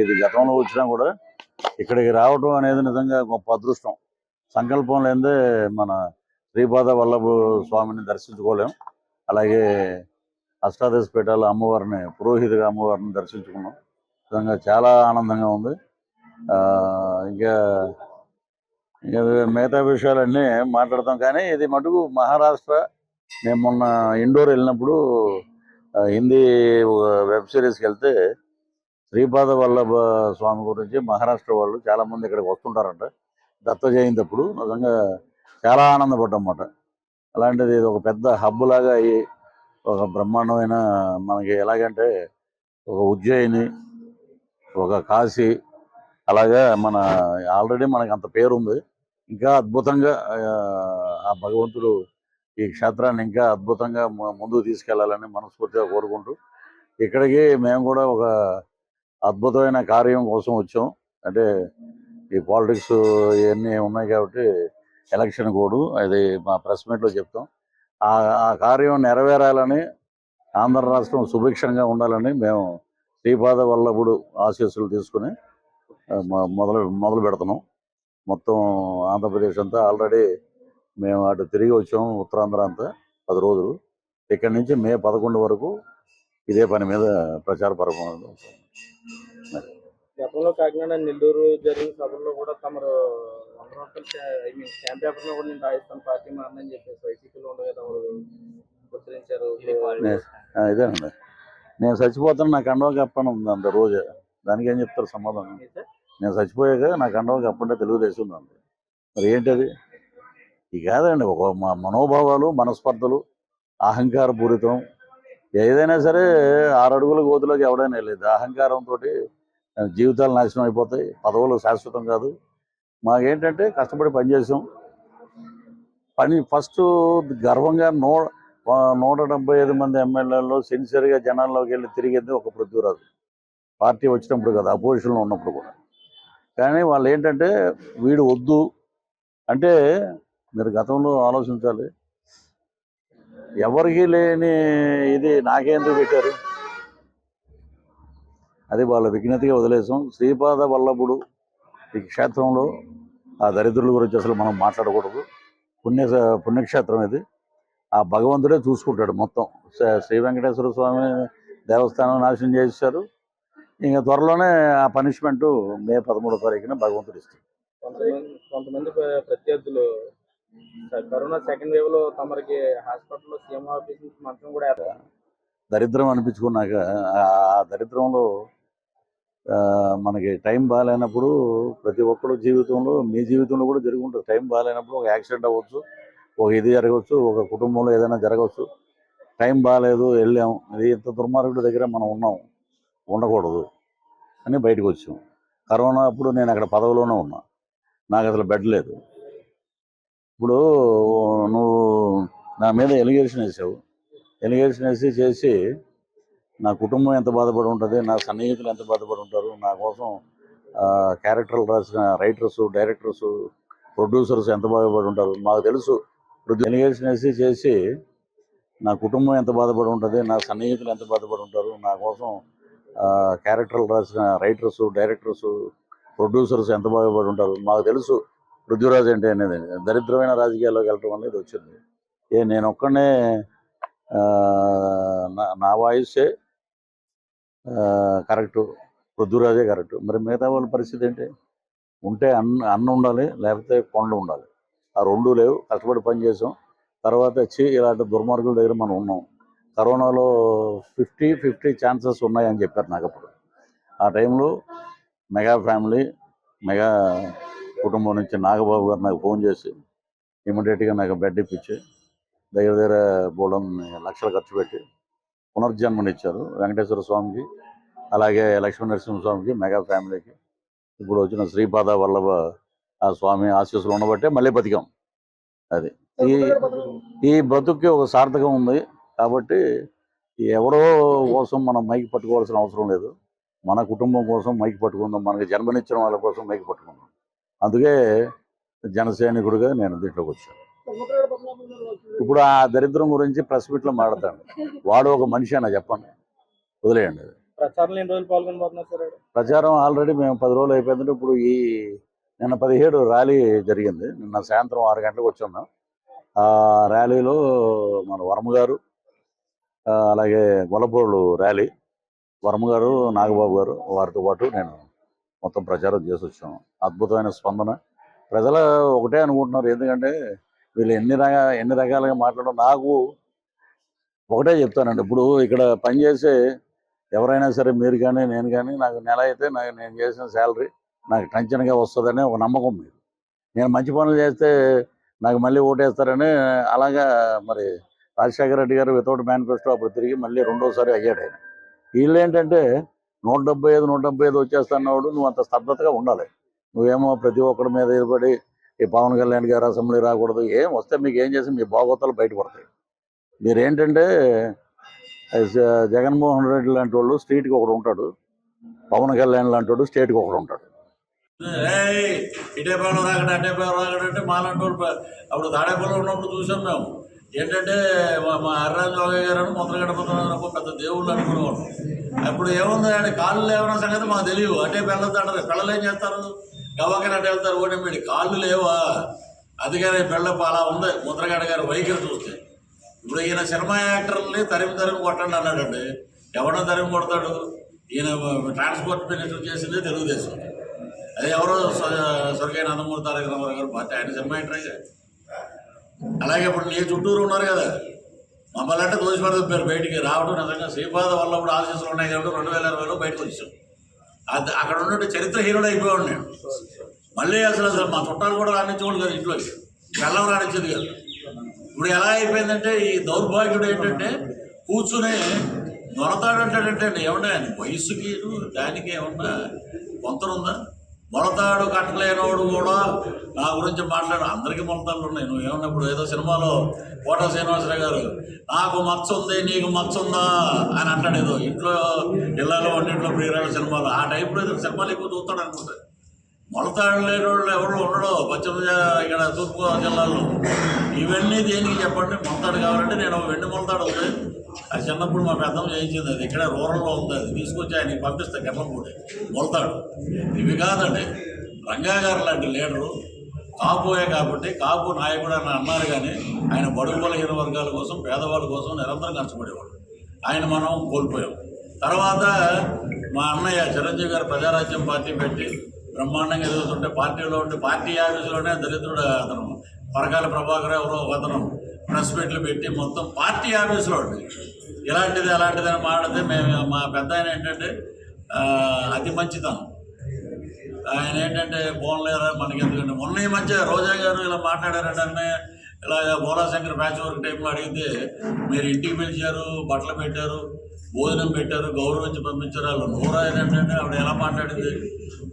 ఇది గతంలో వచ్చినా కూడా ఇక్కడికి రావటం అనేది నిజంగా గొప్ప అదృష్టం. సంకల్పం లేదే మన శ్రీపాద వల్లభ స్వామిని దర్శించుకోలేం. అలాగే అష్టాదశ పీఠాల అమ్మవారిని పురోహితుగా అమ్మవారిని దర్శించుకున్నాం. నిజంగా చాలా ఆనందంగా ఉంది. ఆ, ఇంకా ఇంకా మిగతా విషయాలన్నీ మాట్లాడతాం. కానీ ఇది మటుకు మహారాష్ట్ర మేము మొన్న ఇండోర్ వెళ్ళినప్పుడు హిందీ వెబ్ సిరీస్కి వెళ్తే శ్రీపాద వల్లభ స్వామి గురించి మహారాష్ట్ర వాళ్ళు చాలా మంది ఇక్కడికి వస్తుంటారంట. దత్త జయంతి అప్పుడు నిజంగా చాలా ఆనందపడ్డమాట అలాంటిది ఇది ఒక పెద్ద హబ్ లాగా అయ్యి ఒక బ్రహ్మాండమైన మనకి ఎలాగంటే ఒక ఉజ్జయిని ఒక కాశీ అలాగా మన ఆల్రెడీ మనకి అంత పేరు ఉంది ఇంకా అద్భుతంగా ఆ, భగవంతుడు ఈ క్షేత్రాన్ని ఇంకా అద్భుతంగా ముందుకు తీసుకెళ్ళాలని మనస్ఫూర్తిగా కోరుకుంటూ ఇక్కడికి మేము కూడా ఒక అద్భుతమైన కార్యం కోసం వచ్చాం. అంటే ఈ పాలిటిక్స్ ఇవన్నీ ఉన్నాయి కాబట్టి ఎలక్షన్ కోడు అది మా ప్రెస్ మీట్లో చెప్తాం. ఆ ఆ కార్యం నెరవేరాలని ఆంధ్ర రాష్ట్రం సుభిక్షంగా ఉండాలని మేము శ్రీపాద వల్లభుడు ఆశీస్సులు తీసుకుని మొదలు మొదలు పెడుతున్నాం. మొత్తం ఆంధ్రప్రదేశ్ అంతా ఆల్రెడీ మేము అటు తిరిగి వచ్చాం ఉత్తరాంధ్ర అంతా పది రోజులు. ఇక్కడి నుంచి మే పదకొండు వరకు ఇదే పని మీద ప్రచార పరమ గతంలో కాకినాడ నెల్లూరు జరిగిన సభల్లో కూడా తమరు వంద రూపాయలు ఐ మీన్ స్టాంప్ పేపర్లో కూడా నేను రాజస్థాన్ పార్టీ మారని చెప్పేసి వైసీపీలో ఉండగా తమరు ఉచ్చరించారు ఆ, ఇదేనండి నేను చచ్చిపోతాను నాకు అండవ కప్పని ఉంది అంత రోజు. దానికి ఏం చెప్తారు సమాధానం? నేను చచ్చిపోయాక నాకు అండవ కప్పంటే తెలుగుదేశం ఉంది మరి ఏంటది ఇది కాదండి ఒక మ- మనోభావాలు మనస్పర్ధలు అహంకార పూరితం ఏదైనా సరే ఆరు అడుగుల గోతులోకి ఎవడైనా వెళ్ళేది. అహంకారంతో జీవితాలు నాశనం అయిపోతాయి. పదవులు శాశ్వతం కాదు. మాకేంటంటే కష్టపడి పనిచేసాం పని ఫస్ట్ గర్వంగా నూ నూట డెబ్బై ఐదు మంది ఎమ్మెల్యేల్లో సిన్సియర్గా జనాల్లోకి వెళ్ళి తిరిగింది ఒక పృథ్వీరాజు. పార్టీ వచ్చినప్పుడు కదా అపోజిషన్లో ఉన్నప్పుడు కూడా. కానీ వాళ్ళు ఏంటంటే వీడు వద్దు. అంటే మీరు గతంలో ఆలోచించాలి. ఎవరికి లేని ఇది నాకేందుకు పెట్టారు? అది వాళ్ళ విఘ్నతగా వదిలేసాం. శ్రీపాద వల్లభుడు ఈ క్షేత్రంలో ఆ దరిద్రుల గురించి అసలు మనం మాట్లాడకూడదు. పుణ్య పుణ్యక్షేత్రం ఇది. ఆ భగవంతుడే చూసుకుంటాడు మొత్తం. శ్రీ- శ్రీ వెంకటేశ్వర స్వామి దేవస్థానం నాశనం చేశారు. ఇంకా త్వరలోనే ఆ పనిష్మెంట్ మే పదమూడో తారీఖున భగవంతుడు ఇస్తాడు కొంతమంది ప్రత్యర్థులు కరోనా సెకండ్ వేవ్లో తమరికి హాస్పిటల్లో సీఎం ఆఫీస్ నుంచి మంచం కూడా దరిద్రం అనిపించుకున్నాక ఆ దరిద్రంలో మనకి టైం బాగాలేనప్పుడు ప్రతి ఒక్కరు జీవితంలో మీ జీవితంలో కూడా జరిగి ఉంటుంది టైం బాగాలేనప్పుడు ఒక యాక్సిడెంట్ అవ్వచ్చు ఒక ఇది జరగవచ్చు ఒక కుటుంబంలో ఏదైనా జరగవచ్చు. టైం బాగాలేదు వెళ్ళాం. ఇది ఇంత దుర్మార్గుడి దగ్గర మనం ఉన్నాం. ఉండకూడదు. అని బయటకు వచ్చాం. కరోనా అప్పుడు నేను అక్కడ పదవిలోనే ఉన్నా. నాకు అసలు బెడ్ లేదు. ఇప్పుడు నువ్వు నా మీద ఎలిగేషన్ వేసావు. ఎలిగేషన్ వేసి చేసి నా కుటుంబం ఎంత బాధపడి ఉంటుంది నా సన్నిహితులు ఎంత బాధపడి ఉంటారు నా కోసం క్యారెక్టర్లు రాసిన రైటర్స్ డైరెక్టర్స్ ప్రొడ్యూసర్స్ ఎంత బాధపడి ఉంటారు మాకు తెలుసు. ఎలిగేషన్ వేసి చేసి నా కుటుంబం ఎంత బాధపడి ఉంటుంది నా సన్నిహితులు ఎంత బాధపడి ఉంటారు నా కోసం క్యారెక్టర్లు రాసిన రైటర్స్ డైరెక్టర్స్ ప్రొడ్యూసర్స్ ఎంత బాధపడి ఉంటారు మాకు తెలుసు. పృథ్వీరాజ్ అంటే అనేది దరిద్రమైన రాజకీయాల్లోకి వెళ్ళటం అనేది వచ్చింది. ఏ నేను ఒక్కనే నా నా వాయిసే కరెక్టు పృథ్వీరాజే కరెక్ట్. మరి మిగతా వాళ్ళ పరిస్థితి ఏంటి? ఉంటే అన్న అన్న ఉండాలి లేకపోతే కొండ ఉండాలి. ఆ రెండు లేవు కష్టపడి పని చేసాం. తర్వాత వచ్చి ఇలాంటి దుర్మార్గుల దగ్గర మనం ఉన్నాం. కరోనాలో ఫిఫ్టీ ఫిఫ్టీ ఛాన్సెస్ ఉన్నాయని చెప్పారు నాకు అప్పుడు. ఆ టైంలో మెగా ఫ్యామిలీ మెగా కుటుంబం నుంచి నాగబాబు గారు నాకు ఫోన్ చేసి ఇమీడియట్గా నాకు బెడ్ ఇప్పించి దగ్గర దగ్గర బోలం లక్షలు ఖర్చు పెట్టి పునర్జన్మనిచ్చారు వెంకటేశ్వర స్వామికి అలాగే లక్ష్మీ నరసింహ స్వామికి మెగా ఫ్యామిలీకి. ఇప్పుడు వచ్చిన శ్రీపాద వల్లభ ఆ స్వామి ఆశీస్సులు ఉండబట్టే మళ్ళీ బతికాం. అది. ఈ ఈ బ్రతుక్కి ఒక సార్థకం ఉంది కాబట్టి ఎవరో కోసం మనం మైకి పట్టుకోవాల్సిన అవసరం లేదు. మన కుటుంబం కోసం మైకి పట్టుకుందాం. మనకి జన్మనిచ్చిన వాళ్ళ కోసం మైకి పట్టుకుందాం. అందుకే జన సైనికుడిగా నేను దీంట్లోకి వచ్చాను. ఇప్పుడు ఆ దరిద్రం గురించి ప్రెస్ మీట్లో మాట్లాడతాను. వాడు ఒక మనిషి అన్న చెప్పండి. వదిలేయండి? ప్రచారం ఆల్రెడీ మేము పది రోజులు అయిపోయిందంటే ఇప్పుడు ఈ నిన్న పదిహేడు ర్యాలీ జరిగింది. నిన్న సాయంత్రం ఆరు గంటలకు వచ్చాం మేము ఆ ర్యాలీలో మన వర్మ గారు అలాగే గొల్లపూళ్ళు ర్యాలీ. వర్మ గారు నాగబాబు గారు వారితో పాటు నేను మొత్తం ప్రచారం చేసి వచ్చాం అద్భుతమైన స్పందన. ప్రజలు ఒకటే అనుకుంటున్నారు. ఎందుకంటే వీళ్ళు ఎన్ని రకా ఎన్ని రకాలుగా మాట్లాడడం నాకు ఒకటే చెప్తానండి. ఇప్పుడు ఇక్కడ పనిచేసే ఎవరైనా సరే మీరు కానీ నేను కానీ నాకు నెల అయితే నాకు నేను చేసిన శాలరీ నాకు టెన్షన్గా వస్తుందనే ఒక నమ్మకం మీరు నేను మంచి పనులు చేస్తే నాకు మళ్ళీ ఓటేస్తారని అలాగా మరి రాజశేఖర రెడ్డి గారు వితౌట్ మేనిఫెస్టో అప్పుడు తిరిగి మళ్ళీ రెండోసారి అయ్యాడు ఆయన. వీళ్ళు ఏంటంటే నూట డెబ్బై ఐదు నూట డెబ్బై ఐదు వచ్చేస్తున్నాడు నువ్వు అంత స్తబ్దతగా ఉండాలి. నువ్వేమో ప్రతి ఒక్కడి మీద ఎదురుపడి ఈ పవన్ కళ్యాణ్ గారు అసెంబ్లీ రాకూడదు ఏం వస్తే మీకు ఏం చేసి మీ బాగోతాలు బయటపడతాయి. మీరేంటంటే జగన్మోహన్ రెడ్డి లాంటి వాళ్ళు స్ట్రీట్కి ఒకడు ఉంటాడు పవన్ కళ్యాణ్ లాంటి వాడు స్టేట్కి ఒకడు ఉంటాడు. ఇటే పేరు రాకడం అటే పేరు రాకడ అంటే మాలాంటి వాళ్ళు అప్పుడు తాడేపల్లిలో ఉన్నప్పుడు చూసాం మేము. ఏంటంటే మా- మా హర్రాజ్ జోగయ్య గారు అని ముద్రగడ ముద్రగడ పెద్ద దేవుళ్ళు అనుకునేవాడు అప్పుడు ఏముంది అంటే కాళ్ళు లేవన్న సంగతి మాకు తెలియదు. అంటే పిల్లలు పిల్లలు ఏం చేస్తారు? గవ్వకని అంటే వెళ్తారు. ఓటమిడి కాళ్ళు లేవా? అందుకని పిల్ల అలా ఉంది. ముద్రగడ గారు వైఖరి చూస్తే. ఇప్పుడు ఈయన సినిమా యాక్టర్ని తరిమి తరిమి కొట్టండి అన్నాడండి. ఎవడో తరిమి కొడతాడు? ఈయన ట్రాన్స్పోర్ట్ మినిస్టర్ చేసింది తెలుగుదేశం. అది ఎవరో స్వ- స్వర్గీయ నందమూరి తారక రామారావు గారు పార్టీ ఆయన సినిమా యాక్టరే. అలాగే ఇప్పుడు నీ చుట్టూరు ఉన్నారు కదా. మమ్మల్ని అంటే చెప్పారు బయటికి. రావడం నిజంగా శ్రీపాద వల్ల కూడా ఆశీస్సులు ఉన్నాయి కాబట్టి రెండు వేల ఇరవైలో బయటకు వచ్చాం. అది అక్కడ ఉన్నట్టు చరిత్ర హీరోడు అయిపోయాడు నేను. మళ్ళీ అసలు అసలు మా చుట్టాలు కూడా రానిచ్చేవాడు కదా ఇంట్లో బెల్లం రానిచ్చేది కదా. ఇప్పుడు ఎలా అయిపోయిందంటే ఈ దౌర్భాగ్యుడు ఏంటంటే కూర్చుని మొలతాడంటాడంటే ఏమన్నా వయసుకి దానికి ఏమన్నా పొంతనుందా మొలతాడు కట్టలేనోడు కూడా నా గురించి మాట్లాడు. అందరికీ మొలతాళ్ళు ఉన్నాయి. నువ్వు ఏమన్నప్పుడు ఏదో సినిమాలో కోట శ్రీనివాసరావు గారు నాకు మచ్చ ఉంది నీకు మచ్చ ఉందా? అని అంటాడు ఏదో. ఇంట్లో ఇళ్ళలో వంటింట్లో ప్రియురాల సినిమాలు. ఆ టైప్లో ఏదో సినిమాలు ఎక్కువ చూస్తాడు అనుకుంటా. మొలతాడు లేనివాళ్ళు ఎవరు ఉండడు పశ్చిమ ఇక్కడ తూర్పు జిల్లాలో ఇవన్నీ దేనికి చెప్పండి? మొలతాడు కావాలంటే నేను వెండి మొలతాడు ఉంది అది చిన్నప్పుడు మా పెద్దమ్మ చేయించింది అది. ఇక్కడ రూరల్లో ఉంది అది. తీసుకొచ్చి ఆయనకి పంపిస్తే కెర్లంపూడి మొలతాడు. ఇవి కాదండి. రంగా గారు లాంటి లీడరు. కాపోయే కాబట్టి కాపు నాయకుడు అని అన్నారు కానీ ఆయన బడుగు బలహీన వర్గాల కోసం పేదవాళ్ళ కోసం నిరంతరం కష్టపడేవాడు. ఆయన మనం కోల్పోయాం. తర్వాత మా అన్నయ్య చిరంజీవి గారు ప్రజారాజ్యం పార్టీ పెట్టి బ్రహ్మాండంగా ఎదుగుతుంటే పార్టీలో ఉంటే పార్టీ ఆఫీసులోనే దళితుడు అతను. పరకాల ప్రభాకర్ ఎవరో ఒక అతను. ప్రెస్ మీట్లు పెట్టి మొత్తం పార్టీ ఆఫీసులో ఉండి. ఇలాంటిది అలాంటిది అని మాట్లాడితే మేము మా పెద్ద ఆయన ఏంటంటే అతి మంచితనం. ఆయన ఏంటంటే పోన్లేరా మనకి ఎందుకంటే మొన్న ఈ మధ్య రోజా గారు ఇలా మాట్లాడారంటే ఇలాగ బోలాశంకర్ ప్యాచ్ వర్క్ టైంలో అడిగితే మీరు ఇంటికి పిలిచారు బట్టలు పెట్టారు భోజనం పెట్టారు గౌరవించి పంపించారు వాళ్ళు నూరా ఏంటంటే ఆవిడ ఎలా మాట్లాడింది?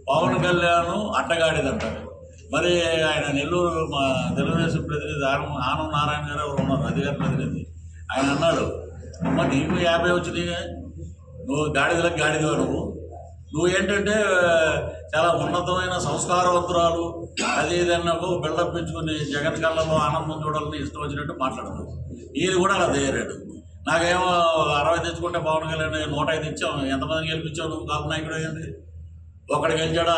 పవన్ కళ్యాణ్ అట్టగాడిదంటారు మరి ఆయన నెల్లూరు మా తెలుగుదేశం ప్రతినిధి ఆనం ఆనం నారాయణ గారు ఎవరు ఉన్నారు? అధికార ప్రతినిధి. ఆయన అన్నాడు అమ్మ నీకు యాభై వచ్చినాయి. నువ్వు గాడిదలకు గాడిదవ నువ్వు? నువ్వు ఏంటంటే చాలా ఉన్నతమైన సంస్కారవంతురాలు. అది ఏదన్నా బిల్డప్ పెంచుకుని జగన్ కళ్ళలో ఆనందం చూడాలని ఇష్టం వచ్చినట్టు మాట్లాడదు ఈయన కూడా అలా తయారాడు నాకేమో అరవై తెచ్చుకుంటే పవన్ కళ్యాణ్ నూట ఐదు ఇచ్చాం. ఎంతమందిని గెలిపించావు నువ్వు? కాపు నాయకుడు అయ్యింది. ఒకడికి గెలిచాడా?